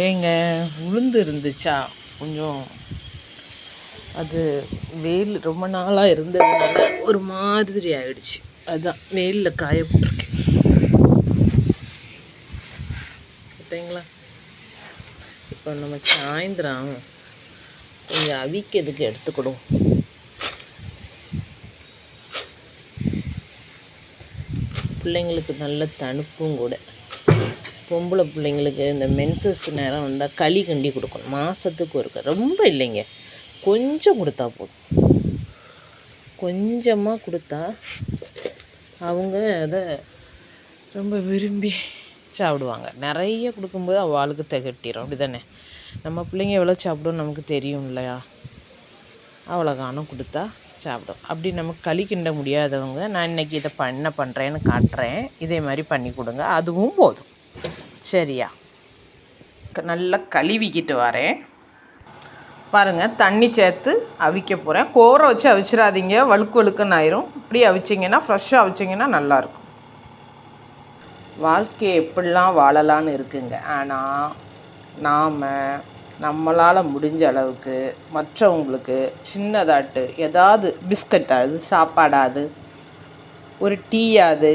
டேங்க உளுந்து இருந்துச்சா கொஞ்சம் அது வெயில் ரொம்ப நாளாக இருந்ததுனால ஒரு மாதிரி ஆயிடுச்சு. அதுதான் வெயிலில் காய போட்டிருக்கேன். பார்த்தீங்களா? இப்போ நம்ம சாயந்தரம் கொஞ்சம் அவிக்கிறதுக்கு எடுத்துக்கிடுவோம் பிள்ளைங்களுக்கு நல்ல தணுப்பும் கூட. பொம்பளை பிள்ளைங்களுக்கு இந்த மென்சஸ் நேரம் வந்தால் களி கிண்டி கொடுக்கணும். மாதத்துக்கு ஒருக்க. ரொம்ப இல்லைங்க. கொஞ்சம் கொடுத்தா போதும். கொஞ்சமாக கொடுத்தா அவங்க அதை ரொம்ப விரும்பி சாப்பிடுவாங்க. நிறைய கொடுக்கும்போது அவளுக்கு திகட்டிடும் அப்படி தானே நம்ம பிள்ளைங்க எவ்வளோ சாப்பிடும் நமக்கு தெரியும் இல்லையா? அவ்வளோ காணும் கொடுத்தா சாப்பிடும். அப்படி நமக்கு களி கிண்ட முடியாதவங்க நான் இன்றைக்கி இதை பண்ண பண்ணுறேன்னு காட்டுறேன். இதே மாதிரி பண்ணி கொடுங்க. அதுவும் போதும். சரியா. நல்லா கழுவிக்கிட்டு வரேன். பாருங்கள் தண்ணி சேர்த்து அவிக்க போகிறேன் கோரை வச்சு அவிச்சிடாதீங்க வழுக்கு வழுக்குன்னு ஆயிரும். இப்படி அவிச்சிங்கன்னா ஃப்ரெஷ்ஷாக அவிச்சிங்கன்னா நல்லாயிருக்கும் வாழ்க்கையை எப்படிலாம் வாழலான்னு இருக்குங்க. ஆனால் நாம் நம்மளால் முடிஞ்ச அளவுக்கு மற்றவங்களுக்கு சின்னதாட்டு ஏதாவது பிஸ்கட்டாவது சாப்பாடாது ஒரு டீயாது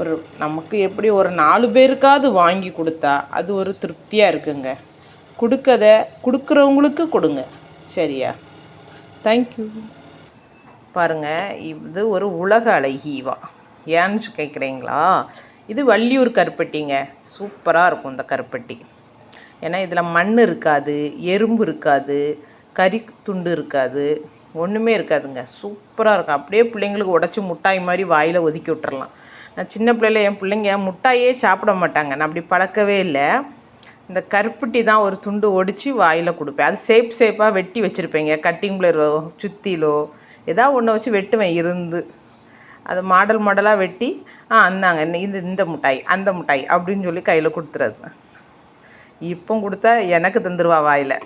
ஒரு நமக்கு எப்படி ஒரு நாலு பேருக்காவது வாங்கி கொடுத்தா அது ஒரு திருப்தியாக இருக்குங்க. கொடுக்கத கொடுக்குறவங்களுக்கு கொடுங்க. சரியா? தேங்க்யூ பாருங்க இது ஒரு உலக அழகிவா ஏன்னு கேட்குறீங்களா இது வள்ளியூர் கருப்பட்டிங்க. சூப்பராக இருக்கும் இந்த கருப்பட்டி. ஏன்னா இதில் மண் இருக்காது எறும்பு இருக்காது கறி துண்டு இருக்காது ஒன்றுமே இருக்காதுங்க. சூப்பராக இருக்கும். அப்படியே பிள்ளைங்களுக்கு உடச்சி முட்டாய் மாதிரி வாயில் ஒதுக்கி விட்டுறலாம். நான் சின்ன பிள்ளையில என் பிள்ளைங்க முட்டாயே சாப்பிட மாட்டாங்க. நான் அப்படி பழக்கவே இல்லை. இந்த கருப்பட்டி தான் ஒரு துண்டு ஒடிச்சு வாயில் கொடுப்பேன். அது சேப் சேப்பாக வெட்டி வச்சுருப்பேங்க. கட்டிங் பிளேரோ சுத்திலோ ஏதாவது ஒன்று வச்சு வெட்டுவேன் இருந்து. அது மாடல் மாடலாக வெட்டி ஆ அந்தாங்க இந்த இந்த இந்த மிட்டாய் அந்த மிட்டாய் அப்படின்னு சொல்லி கையில் கொடுத்துறது. இப்போ கொடுத்தா எனக்கு தந்துடுவா வாயில்.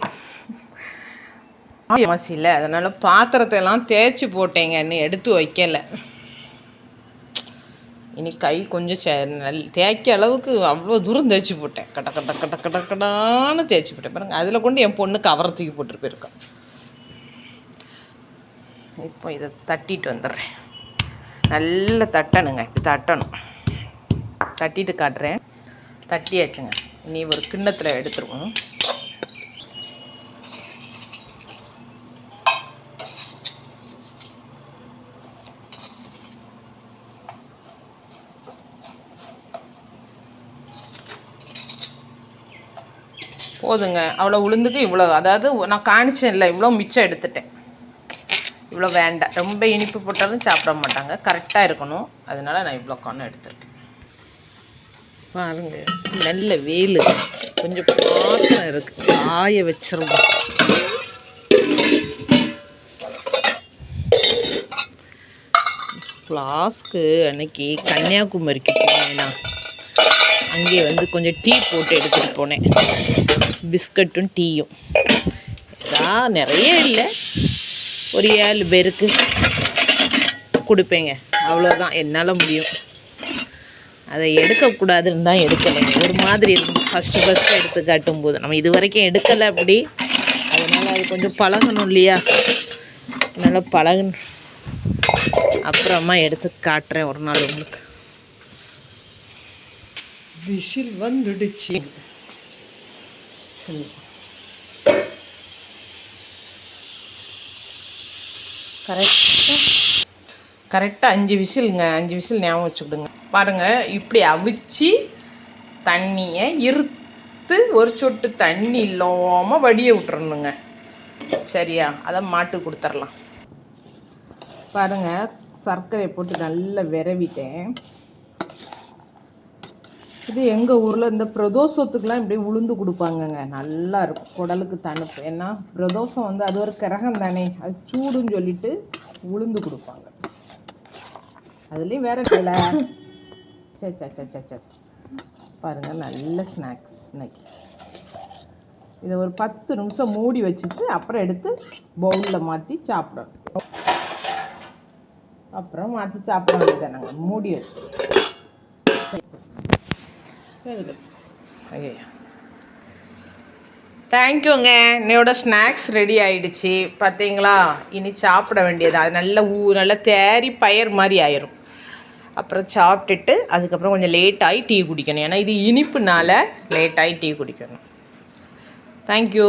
மசியில் அதனால் பாத்திரத்தை எல்லாம் தேய்ச்சி போட்டேங்க. இன்னும் எடுத்து வைக்கலை. இனி கை கொஞ்சம் சே நல் தேய்க்க அளவுக்கு அவ்வளோ தூரம் தேய்ச்சி போட்டேன். கட்ட கட்ட கட்ட கட்ட கடான்னு தேய்ச்சி போட்டேன். பாருங்கள் அதில் கொண்டு என் பொண்ணு கவரை தூக்கி போட்டுட்டு போயிருக்கேன் இப்போ இதை தட்டிட்டு வந்துடுறேன். நல்லா தட்டணுங்க இப்படி தட்டணும். தட்டிட்டு காட்டுறேன். தட்டியாச்சுங்க. இனி ஒரு கிண்ணத்தில் எடுத்துருவோம். போதுங்க. அவ்வளோ உளுந்துக்கு இவ்வளோ. அதாவது நான் காணிச்சேன் இல்லை இவ்வளோ மிச்சம் எடுத்துட்டேன். இவ்வளோ வேண்டாம் ரொம்ப இனிப்பு போட்டாலும் சாப்பிட மாட்டாங்க. கரெக்டாக இருக்கணும். அதனால நான் இவ்வளோ கணம் எடுத்துருக்கேன். பாருங்க. நல்ல வெயில் கொஞ்சம் பாத்திரம் இருக்குது காய வச்சிருவோம். ஃப்ளாஸ்க்கு அன்னைக்கு கன்னியாகுமரிக்கு போனேன்னா அங்கே வந்து கொஞ்சம் டீ போட்டு எடுத்துகிட்டு போனேன். பிஸ்கட்டும் டீயும். இதா நிறைய இல்லை. ஒரு ஏழு பேருக்கு கொடுப்பேங்க. அவ்வளோதான் என்னால் முடியும். அதை எடுக்கக்கூடாதுன்னு தான் எடுக்கலைங்க. ஒரு மாதிரி இருக்கும் ஃபஸ்ட்டு ஃபஸ்ட்டு எடுத்து காட்டும் போது. நம்ம இது வரைக்கும் எடுக்கலை அப்படி. அதனால் அது கொஞ்சம் பழகணும் இல்லையா? அதனால் பழகணும். அப்புறமா எடுத்து காட்டுறேன் ஒரு நாள் உங்களுக்கு. விசில் வந்துடுச்சு கரெக்டாக கரெக்டாக அஞ்சு விசிலுங்க அஞ்சு விசில் ஞாபகம் வச்சுக்கிடுங்க பாருங்கள் இப்படி அவிச்சு தண்ணியை இருத்து ஒரு சொட்டு தண்ணி இல்லாமல் வடிய விட்டுறணுங்க சரியா அதை மாட்டு கொடுத்துர்லாம் பாருங்கள் சர்க்கரையை போட்டு நல்லா விரவிட்டேன் இது எங்கள் ஊரில் இந்த பிரதோஷத்துக்கெலாம் இப்படி உளுந்து கொடுப்பாங்கங்க. நல்லா இருக்கும். குடலுக்கு தனுப்பு. ஏன்னா பிரதோஷம் வந்து அது ஒரு கிரகம் தானே. அது சூடுன்னு சொல்லிட்டு உளுந்து கொடுப்பாங்க. அதுலேயும் வேற கிளை சே சே சே சே சே பாருங்க நல்ல ஸ்நாக்ஸ் இன்னைக்கு. இதை ஒரு பத்து நிமிஷம் மூடி வச்சுட்டு அப்புறம் எடுத்து பவுலில் மாற்றி சாப்பிடணும். அப்புறம் மாற்றி சாப்பிட வேண்டியதானாங்க மூடி வச்சு. ஐயா தேங்க்யூங்க என்னோட ஸ்நாக்ஸ் ரெடி ஆயிடுச்சு. பார்த்தீங்களா இனி சாப்பிட வேண்டியது. அது நல்ல ஊ நல்ல தேறி பயிர் மாதிரி ஆயிரும். அப்புறம் சாப்பிட்டுட்டு அதுக்கப்புறம் கொஞ்சம் லேட்டாகி டீ குடிக்கணும். ஏன்னா இது இனிப்புனால லேட்டாகி டீ குடிக்கணும். தேங்க்யூ